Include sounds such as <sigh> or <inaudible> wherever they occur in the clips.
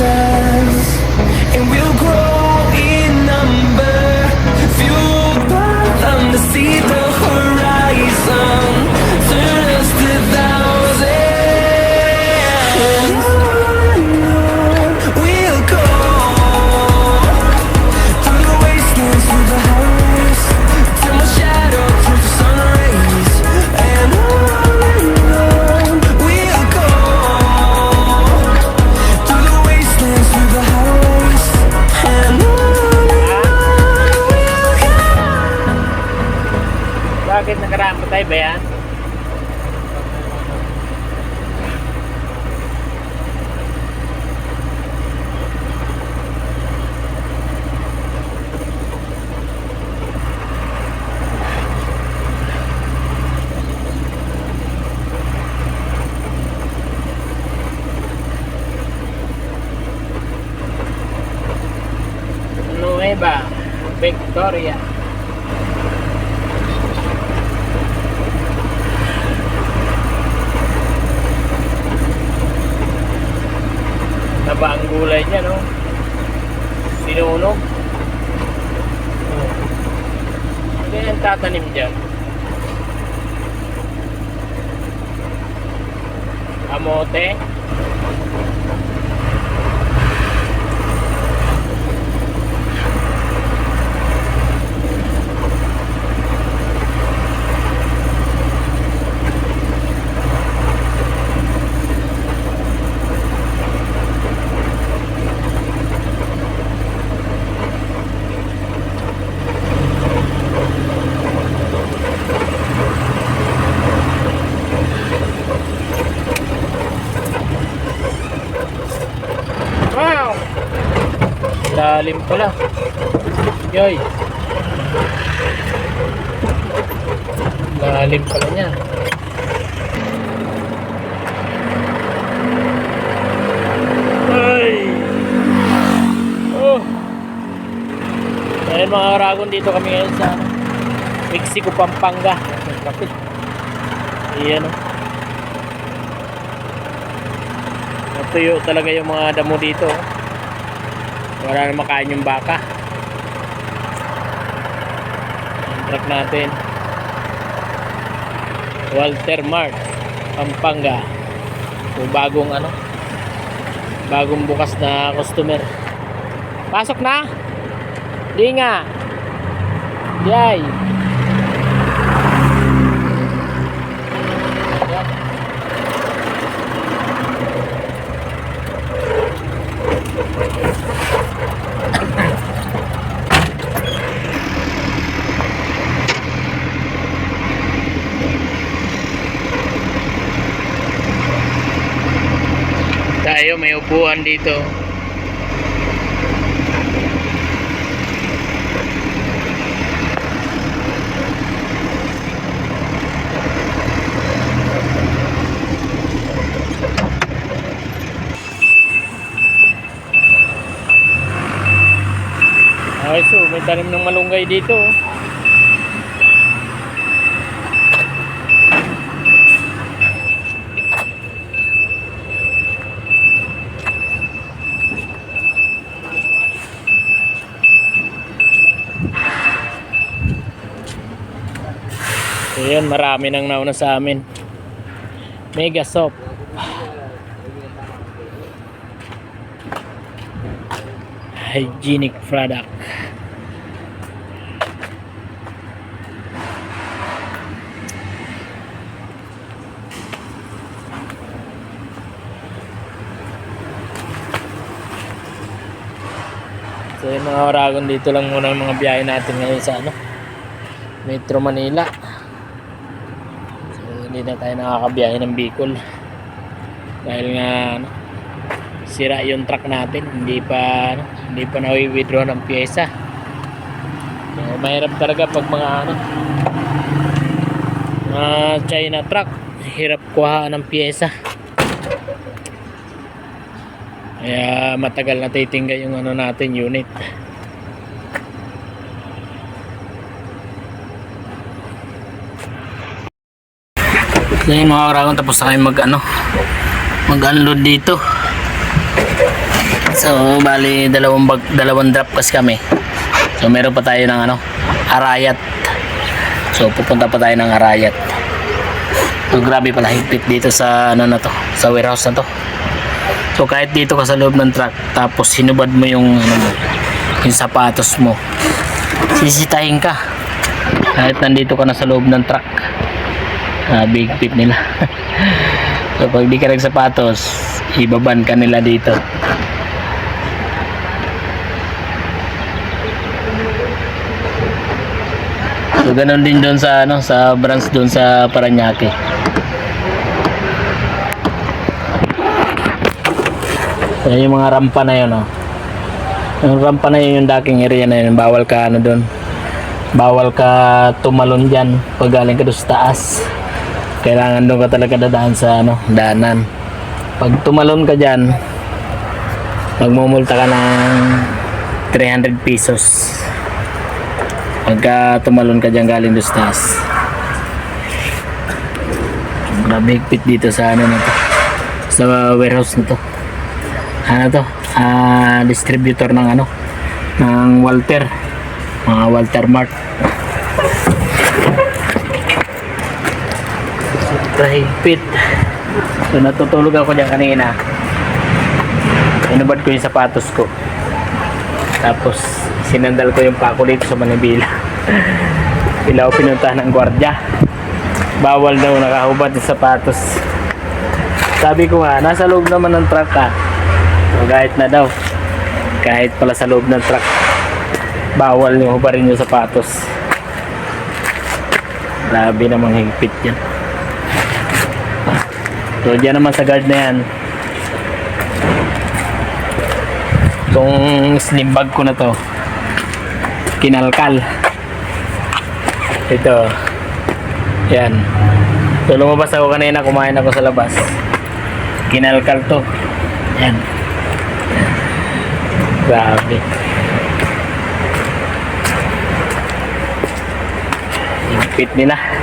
myself Victoria. Taba ang gulay niya, no? Sinunog. Ano yan tatanim dyan? Kamote. Wow! Lalim pala. Yoy. Lalim pala niya. Ay! Oh! Dahil mga karagon dito kami ngayon sa Mexico, Pampanga. Kapit. Iyan o. Natuyo talaga yung mga damo dito. oh. Wala na makain yung baka. Truck natin. Walter Mart, Pampanga. So, bagong ano? Bagong bukas na customer. Pasok na? Di nga. Yay. tayo may upuan dito Okay, so may tanim ng malunggay dito. oh. So yun, marami nang nauna sa amin. Mega soap. Hygienic product. So yun mga oragon dito lang muna ang mga biyahe natin ngayon sa ano Metro Manila. Hindi na tayo nakakabiyahe ng Bicol. Dahil nga ano, sira yung truck natin, hindi pa ano, hindi pa na-withdraw ng pyesa. So, mahirap talaga pag mga ano mga China truck, hirap kuhaan ng pyesa. Kaya matagal na titingga yung ano natin unit. Yun mga karagon tapos na kayo mag ano mag unload dito. So bali dalawang bag, dalawang drop kasi kami. So meron pa tayo ng ano Arayat. So pupunta pa tayo ng Arayat. So grabe pala higpit dito sa ano na to, sa warehouse na to. So kahit dito ka sa loob ng truck tapos hinubad mo yung ano yung sapatos mo. Sisitahin ka. Kahit nandito ka na sa loob ng truck. Big tip nila. <laughs> so pag di ka nagsapatos, ibaban ka nila dito. So, ganun din doon sa ano sa branch doon sa Paranaque. So, yung mga rampa na yun, oh. Yung rampa na yun, yung daking area na yun, bawal ka ano doon. Bawal ka tumalon dyan pag galing ka doon sa taas. Kailangan doon ka talaga dadaan sa ano, daanan. Pag tumalon ka dyan, magmumulta ka ng 300 pesos. Pagka tumalon ka dyan galing doon taas. Grabe higpit dito sa ano na. Sa warehouse na to. Ano to? Ah, distributor ng ano? Ng Walter. Mga Walter Mart. Super higpit. So natutulog ako dyan kanina. Inubad ko yung sapatos ko. Tapos sinandal ko yung pako dito sa Manibila. <laughs> Bila ako pinuntahan ng gwardya. Bawal daw nakahubad yung sapatos. Sabi ko nga, nasa loob naman ng truck ka. So, kahit na daw. Kahit pala sa loob ng truck. Bawal yung hubarin yung sapatos. Grabe namang higpit yan. So, dyan naman sa guard na yan. Itong slim bag ko na to. Kinalkal. Ito. Yan. So, lumabas ako kanina, kumain ako sa labas. Kinalkal to. Yan. Grabe. Higpit nila.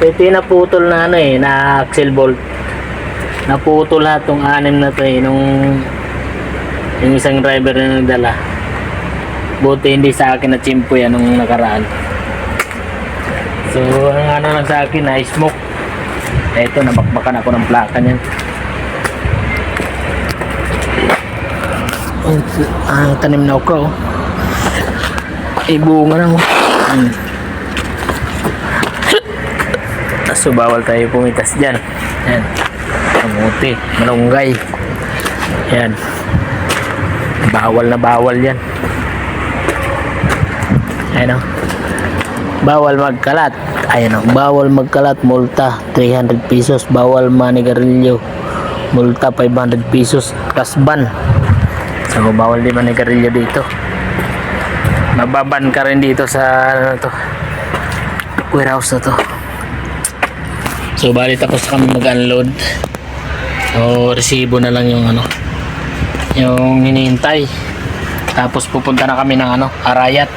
So, ito yung naputol na ano eh, na axle bolt. Naputol lahat tong anim na to eh, nung yung isang driver na nagdala. Buti hindi sa akin na chimpo yan nung nakaraan. So, ang ano lang sa akin na smoke. Eto, nabakbakan ako ng plaka niyan. Ang, ang tanim na okra oh. Ay, bunga na oh. Hmm. So, bawal tayo pumitas dyan. Yan. Kamuti. Malunggay. Yan. Bawal na bawal yan. Ayan o. Bawal magkalat. Ayan o. Bawal magkalat. Multa 300 pesos. Bawal manigarilyo. Multa 500 pesos. Kasban. So, bawal di manigarilyo dito. Mababan ka rin dito sa ano to. Warehouse na to. So, bali tapos kami mag-unload. So, resibo na lang yung ano, yung hinihintay. Tapos pupunta na kami ng ano, Arayat.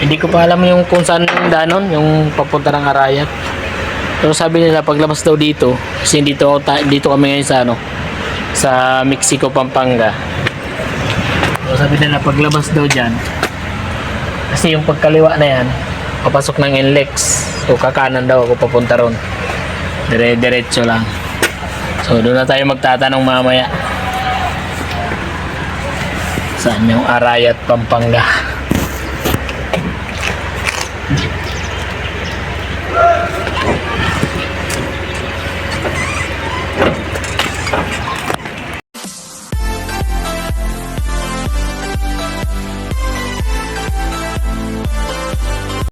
Hindi ko pa alam yung kung saan yung danon, yung papunta ng Arayat. Pero sabi nila paglabas daw dito, kasi dito, dito kami ngayon sa ano, sa Mexico, Pampanga. So sabi nila paglabas daw dyan, kasi yung pagkaliwa na yan, papasok ng NLEX. So kakanan daw ako papunta ron. Dire-diretso lang. So doon na tayo magtatanong mamaya. Saan yung Arayat, Pampanga? <laughs>